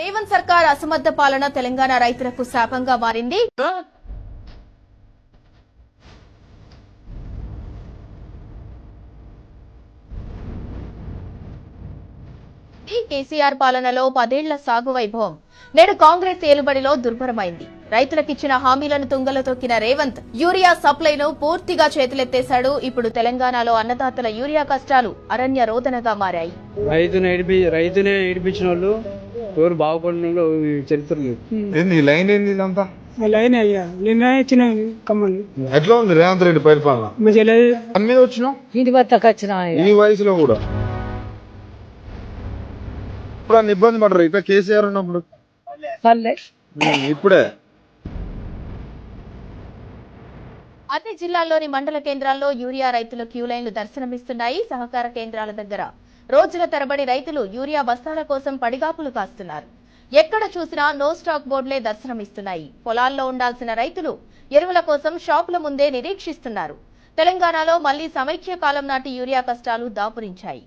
రేవంత్ సర్కార్ అసమర్థ పాలన తెలంగాణ రైతులకు శాపంగా మారింది. కేసీఆర్ పాలనలో పదేళ్ళ సాగు వైభవం. నేడు కాంగ్రెస్ ఏలుబడిలో దుర్భరమైంది. రైతులకిచ్చిన హామీలను తుంగలో తొక్కిన రేవంత్ యూరియా సప్లైను పూర్తిగా చేతులెత్తేశాడు. ఇప్పుడు తెలంగాణలో అన్నదాతల యూరియా కష్టాలు అరణ్య రోదనగా మారాయి. రైతునే ఏడిపించిన వాళ్ళు ఎవరు బాగుపడిన చరిత్ర లేదు. ఏంది ఈ లైన్ ఏంది ఇదంతా? లైన్ అయ్యా. నిన్న ఇచ్చిన కమ్మని. ఎట్లా ఉంది రేవంత్ రెడ్డి పరిపాలన? మంచిగా లేదు. పని మీద వచ్చినావు? ఇంటి వద్దకు వచ్చిన ఈ వయసులో కూడా. ఇప్పుడు అన్ని ఇబ్బంది పడరు. ఇట్లా కేసీఆర్ ఉన్నప్పుడు. పల్లె ఉమ్, ఇప్పుడే. అన్ని జిల్లాల్లోని మండల కేంద్రాల్లో యూరియా రైతుల క్యూ లైన్లు దర్శనమిస్తున్నాయి. సహకార కేంద్రాల దగ్గర రోజుల తరబడి రైతులు యూరియా బస్తాల కోసం పడిగాపులు కాస్తున్నారు. ఎక్కడ చూసినా నో స్టాక్ బోర్డులే దర్శనమిస్తున్నాయి. పొలాల్లో ఉండాల్సిన రైతులు ఎరువుల కోసం షాపుల ముందే నిరీక్షిస్తున్నారు. తెలంగాణలో మళ్ళీ సమైక్య కాలం నాటి యూరియా కష్టాలు దాపురించాయి.